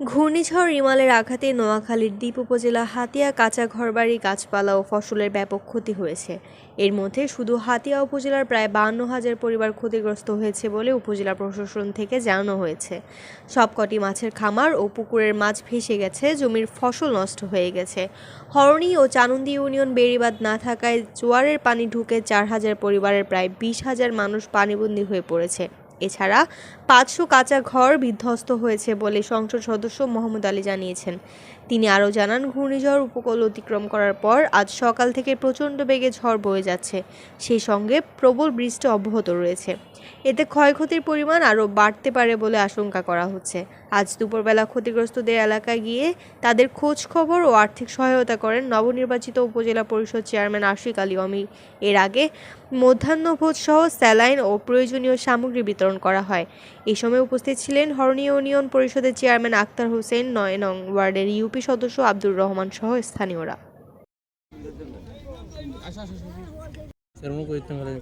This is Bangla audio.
ঘূর্ণিঝড় রিমালের আঘাতে নোয়াখালীর দ্বীপ উপজেলা হাতিয়া কাঁচা ঘরবাড়ি, গাছপালা ও ফসলের ব্যাপক ক্ষতি হয়েছে। এর মধ্যে শুধু হাতিয়া উপজেলার প্রায় বান্ন হাজার পরিবার ক্ষতিগ্রস্ত হয়েছে বলে উপজেলা প্রশাসন থেকে জানানো হয়েছে। সবকটি মাছের খামার ও পুকুরের মাছ ভেসে গেছে, জমির ফসল নষ্ট হয়ে গেছে। হরণী ও চানুন্দি ইউনিয়ন বেড়িবাঁধ না থাকায় জোয়ারের পানি ঢুকে চার হাজার পরিবারের প্রায় বিশ হাজার মানুষ পানিবন্দী হয়ে পড়েছে। এছাড়া পাঁচশো কাঁচা ঘর বিধ্বস্ত হয়েছে বলে সংসদ সদস্য মোহাম্মদ আলী জানিয়েছেন। তিনি আরও জানান, ঘূর্ণিঝড় উপকূল অতিক্রম করার পর আজ সকাল থেকে প্রচণ্ড বেগে ঝড় বয়ে যাচ্ছে। সেই সঙ্গে প্রবল বৃষ্টি অব্যাহত রয়েছে। এতে ক্ষয়ক্ষতির পরিমাণ আরও বাড়তে পারে বলে আশঙ্কা করা হচ্ছে। আজ দুপুরবেলা ক্ষতিগ্রস্তদের এলাকায় গিয়ে তাদের খোঁজ খবর ও আর্থিক সহায়তা করেন নবনির্বাচিত উপজেলা পরিষদ চেয়ারম্যান আশিক আলী অমি এর আগে মধ্যাহ্নভোজ সহ স্যালাইন ও প্রয়োজনীয় সামগ্রী বিতরণ করা হয়। এই সময় উপস্থিত ছিলেন হরণী ইউনিয়ন পরিষদের চেয়ারম্যান আক্তার হোসেন, নয় নং ওয়ার্ডের ইউপি সদস্য আব্দুর রহমান সহ স্থানীয়রা। সেরকম করতে পারে